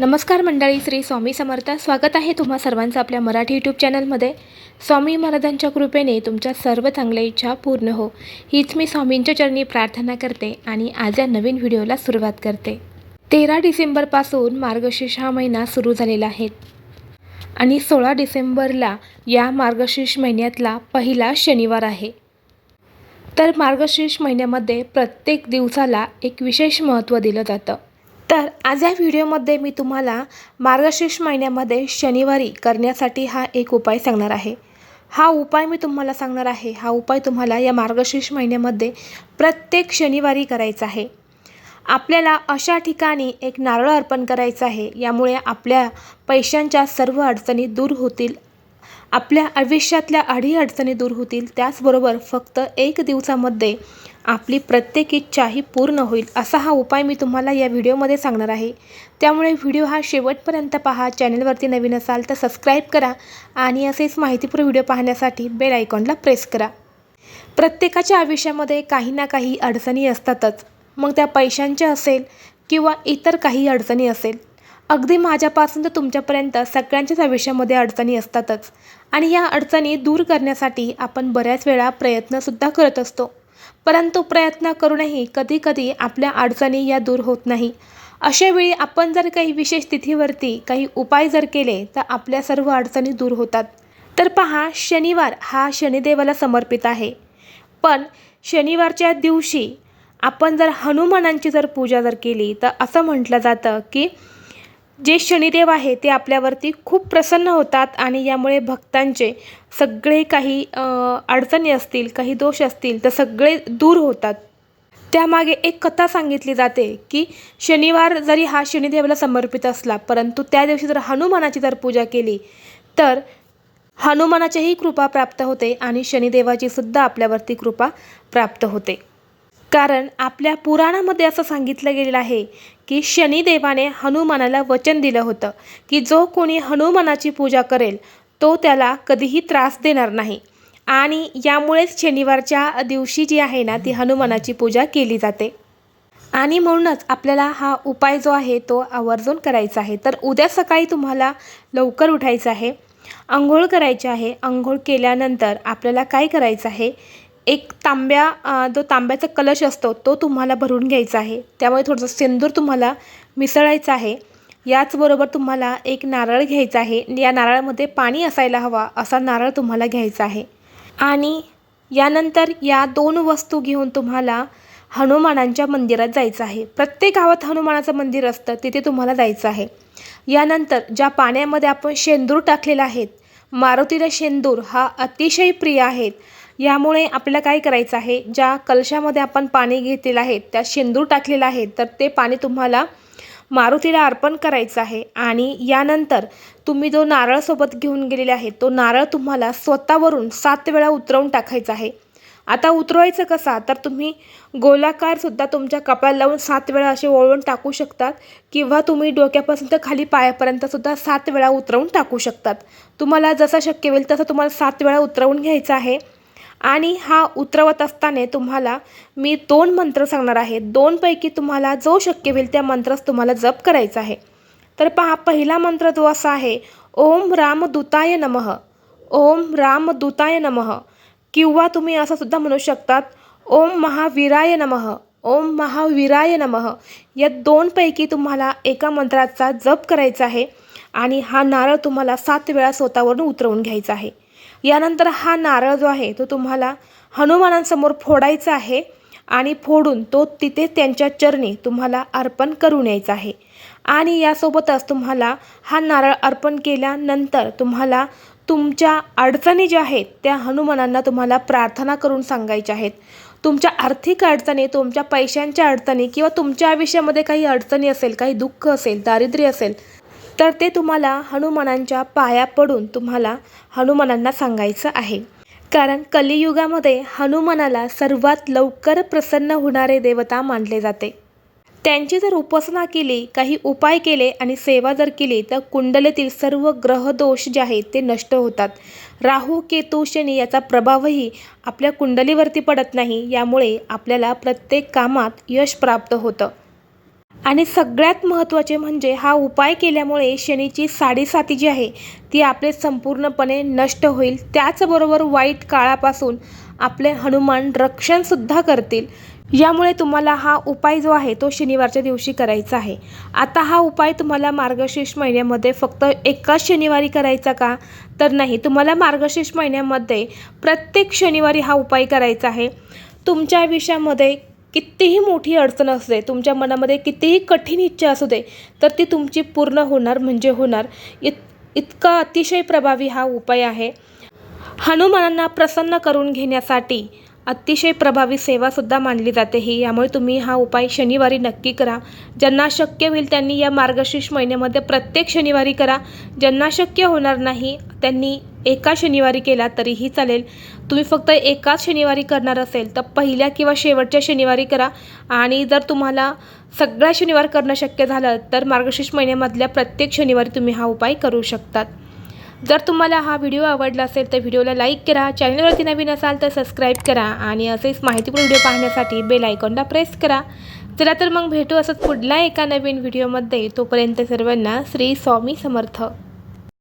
नमस्कार मंडळी श्री स्वामी समर्थ. स्वागत आहे तुम्हा सर्वांचं आपल्या मराठी यूट्यूब चॅनलमध्ये स्वामी महाराजांच्या कृपेने तुमच्या सर्व चांगल्या इच्छा पूर्ण हो. हीच मी स्वामींच्या चरणी प्रार्थना करते आणि आज या नवीन व्हिडिओला सुरुवात करते. तेरा डिसेंबरपासून मार्गशीर्ष हा महिना सुरू झालेला आहे. आणि सोळा डिसेंबरला या मार्गशीर्ष महिन्यातला पहिला शनिवार आहे. तर मार्गशीर्ष महिन्यामध्ये प्रत्येक दिवसाला एक विशेष महत्त्व दिलं जातं. तर आज या व्हिडिओमध्ये मी तुम्हाला मार्गशीर्ष महिन्यामध्ये शनिवारी करण्यासाठी हा एक उपाय सांगणार आहे. हा उपाय मी तुम्हाला सांगणार आहे. हा उपाय तुम्हाला या मार्गशीर्ष महिन्यामध्ये प्रत्येक शनिवारी करायचा आहे. आपल्याला अशा ठिकाणी एक नारळ अर्पण करायचं आहे. यामुळे आपल्या पैशांच्या सर्व अडचणी दूर होतील. आपल्या आयुष्यातल्या अडी अडचणी दूर होतील. त्याचबरोबर फक्त एक दिवसामध्ये आपली प्रत्येक इच्छाही पूर्ण होईल असा हा उपाय मी तुम्हाला या व्हिडिओमध्ये सांगणार आहे. त्यामुळे व्हिडिओ हा शेवटपर्यंत पहा. चॅनलवरती नवीन असाल तर सबस्क्राईब करा आणि असेच माहितीपूर्ण व्हिडिओ पाहण्यासाठी बेल आयकॉनला प्रेस करा. प्रत्येकाच्या आयुष्यामध्ये काही ना काही अडचणी असतातच. मग त्या पैशांच्या असेल किंवा इतर काही अडचणी असेल. अगदी माझ्यापासून तर तुमच्यापर्यंत सगळ्यांच्याच आयुष्यामध्ये अडचणी असतातच. आणि या अडचणी दूर करण्यासाठी आपण बऱ्याच वेळा प्रयत्नसुद्धा करत असतो. परंतु प्रयत्न करूनही कधीकधी आपल्या अडचणी या दूर होत नाही. अशावेळी आपण जर काही विशेष तिथीवरती काही उपाय जर केले तर आपल्या सर्व अडचणी दूर होतात. तर पहा शनिवार हा शनिदेवाला समर्पित आहे. पण शनिवारच्या दिवशी आपण जर हनुमानांची जर पूजा जर केली तर असं म्हटलं जातं की जे शनिदेव आहे ते आपल्यावरती खूप प्रसन्न होतात आणि यामुळे भक्तांचे सगळे काही अडचणी असतील काही दोष असतील तर सगळे दूर होतात. त्यामागे एक कथा सांगितली जाते की शनिवार जरी हा शनिदेवाला समर्पित असला परंतु त्या दिवशी जर हनुमानाची जर पूजा केली तर हनुमानाचीही कृपा प्राप्त होते आणि शनिदेवाची सुद्धा आपल्यावरती कृपा प्राप्त होते. कारण आपल्या पुराणामध्ये असं सांगितलं गेलेलं आहे की शनिदेवाने हनुमानाला वचन दिलं होतं की जो कोणी हनुमानाची पूजा करेल तो त्याला कधीही त्रास देणार नाही. आणि यामुळेच शनिवारच्या दिवशी जी आहे ना ती हनुमानाची पूजा केली जाते. आणि म्हणूनच आपल्याला हा उपाय जो आहे तो आवर्जून करायचा आहे. तर उद्या सकाळी तुम्हाला लवकर उठायचं आहे. आंघोळ करायची आहे. आंघोळ केल्यानंतर आपल्याला काय करायचं आहे? एक तांब्या जो तांब्याचा कलश असतो तो तुम्हाला भरून घ्यायचा आहे. त्यामुळे थोडंसं सेंदूर तुम्हाला मिसळायचं आहे. याचबरोबर तुम्हाला एक नारळ घ्यायचा आहे. या नारळामध्ये पाणी असायला हवा असा नारळ तुम्हाला घ्यायचा आहे. आणि यानंतर या दोन वस्तू घेऊन तुम्हाला हनुमानांच्या मंदिरात जायचं आहे. प्रत्येक गावात हनुमानाचं मंदिर असतं तिथे तुम्हाला जायचं आहे. यानंतर ज्या पाण्यामध्ये आपण शेंदूर टाकलेला आहेत मारुतीला शेंदूर हा अतिशय प्रिय आहेत यामुळे आपल्याला काय करायचं आहे? ज्या कलशामध्ये आपण पाणी घेतलेलं आहे त्यात शेंदूर टाकलेलं आहे तर ते पाणी तुम्हाला मारुतीला अर्पण करायचं आहे. आणि यानंतर तुम्ही जो नारळ सोबत घेऊन गेलेले आहे तो नारळ तुम्हाला स्वतःवरून सात वेळा उतरवून टाकायचा आहे. आता उतरवायचं कसा? तर तुम्ही गोलाकारसुद्धा तुमच्या कपाळाला लावून सात वेळा असे वळवून टाकू शकतात किंवा तुम्ही डोक्यापासून तर खाली पायापर्यंतसुद्धा सात वेळा उतरवून टाकू शकतात. तुम्हाला जसं शक्य होईल तसं तुम्हाला सात वेळा उतरवून घ्यायचं आहे. आणि हा उतरवत असताना तुम्हाला मी दोन मंत्र सांगणार आहे. दोनपैकी तुम्हाला जो शक्य होईल त्या मंत्रास तुम्हाला जप करायचा आहे. तर पहा पहिला मंत्र जो असा आहे ओम रामदूताय नमः. ओम रामदूताय नमः. किंवा तुम्ही असं सुद्धा म्हणू शकतात ओम महावीराय नमः ओम महावीराय नमः. या दोनपैकी तुम्हाला एका मंत्राचा जप करायचा आहे आणि हा नारळ तुम्हाला सात वेळा स्वतःवरून उतरवून घ्यायचा आहे. यानंतर हा नारळ जो आहे तो तुम्हाला हनुमानांसमोर फोडायचा आहे आणि फोडून तो तिथे त्यांच्या चरणी तुम्हाला अर्पण करून यायचा आहे. आणि यासोबतच तुम्हाला हा नारळ अर्पण केल्यानंतर तुम्हाला तुमच्या अडचणी ज्या आहेत त्या हनुमानांना तुम्हाला प्रार्थना करून सांगायच्या आहेत. तुमच्या आर्थिक अडचणी तुमच्या पैशांच्या अडचणी किंवा तुमच्या आयुष्यामध्ये काही अडचणी असेल काही दुःख असेल दारिद्र्य असेल तर ते तुम्हाला हनुमानांच्या पाया पडून तुम्हाला हनुमानांना सांगायचं आहे. कारण कलियुगामध्ये हनुमानाला सर्वात लवकर प्रसन्न होणारे देवता मानले जाते. त्यांची जर उपासना केली काही उपाय केले आणि सेवा जर केली तर कुंडलीतील सर्व ग्रहदोष जे आहेत ते नष्ट होतात. राहू केतू शनी याचा प्रभावही आपल्या कुंडलीवरती पडत नाही यामुळे आपल्याला प्रत्येक कामात यश प्राप्त होतं. आणि सगळ्यात महत्त्वाचे म्हणजे हा उपाय केल्यामुळे शनीची साडेसाती जी आहे ती आपले संपूर्णपणे नष्ट होईल. त्याचबरोबर वाईट काळापासून आपले हनुमान रक्षणसुद्धा करतील. यामुळे तुम्हाला हा उपाय जो आहे तो शनिवारच्या दिवशी करायचा आहे. आता हा उपाय तुम्हाला मार्गशीर्ष महिन्यामध्ये फक्त एकाच शनिवारी करायचा का? तर नाही तुम्हाला मार्गशीर्ष महिन्यामध्ये प्रत्येक शनिवारी हा उपाय करायचा आहे. तुमच्या आयुष्यामध्ये कितीही मोठी अडचण असू दे तुमच्या मनामध्ये कितीही कठीण इच्छा असू दे तर ती तुमची पूर्ण होणार म्हणजे होणार. इत इतका अतिशय प्रभावी हा उपाय आहे. हनुमानांना प्रसन्न करून घेण्यासाठी अतिशय प्रभावी सेवासुद्धा मानली जाते ही. यामुळे तुम्ही हा उपाय शनिवारी नक्की करा. ज्यांना शक्य होईल त्यांनी या मार्गशीर्ष महिन्यामध्ये प्रत्येक शनिवारी करा. ज्यांना शक्य होणार नाही त्यांनी एका शनिवारी केला तरीही चालेल. तुम्ही फक्त एकाच शनिवारी करणार असेल तर पहिल्या किंवा शेवटच्या शनिवारी करा. आणि जर तुम्हाला सगळ्या शनिवार करणं शक्य झालं तर मार्गशीर्ष महिन्यामधल्या प्रत्येक शनिवारी तुम्ही हा उपाय करू शकतात. जर तुम्हाला हा व्हिडिओ आवडला असेल तर व्हिडिओला लाईक करा चॅनलवरती नवीन असाल तर सबस्क्राईब करा आणि असेच माहितीपूर्ण व्हिडिओ पाहण्यासाठी बेल आयकॉनला प्रेस करा. चला तर मग भेटू असंच पुढल्या एका नवीन व्हिडिओमध्ये. तोपर्यंत सर्वांना श्री स्वामी समर्थ.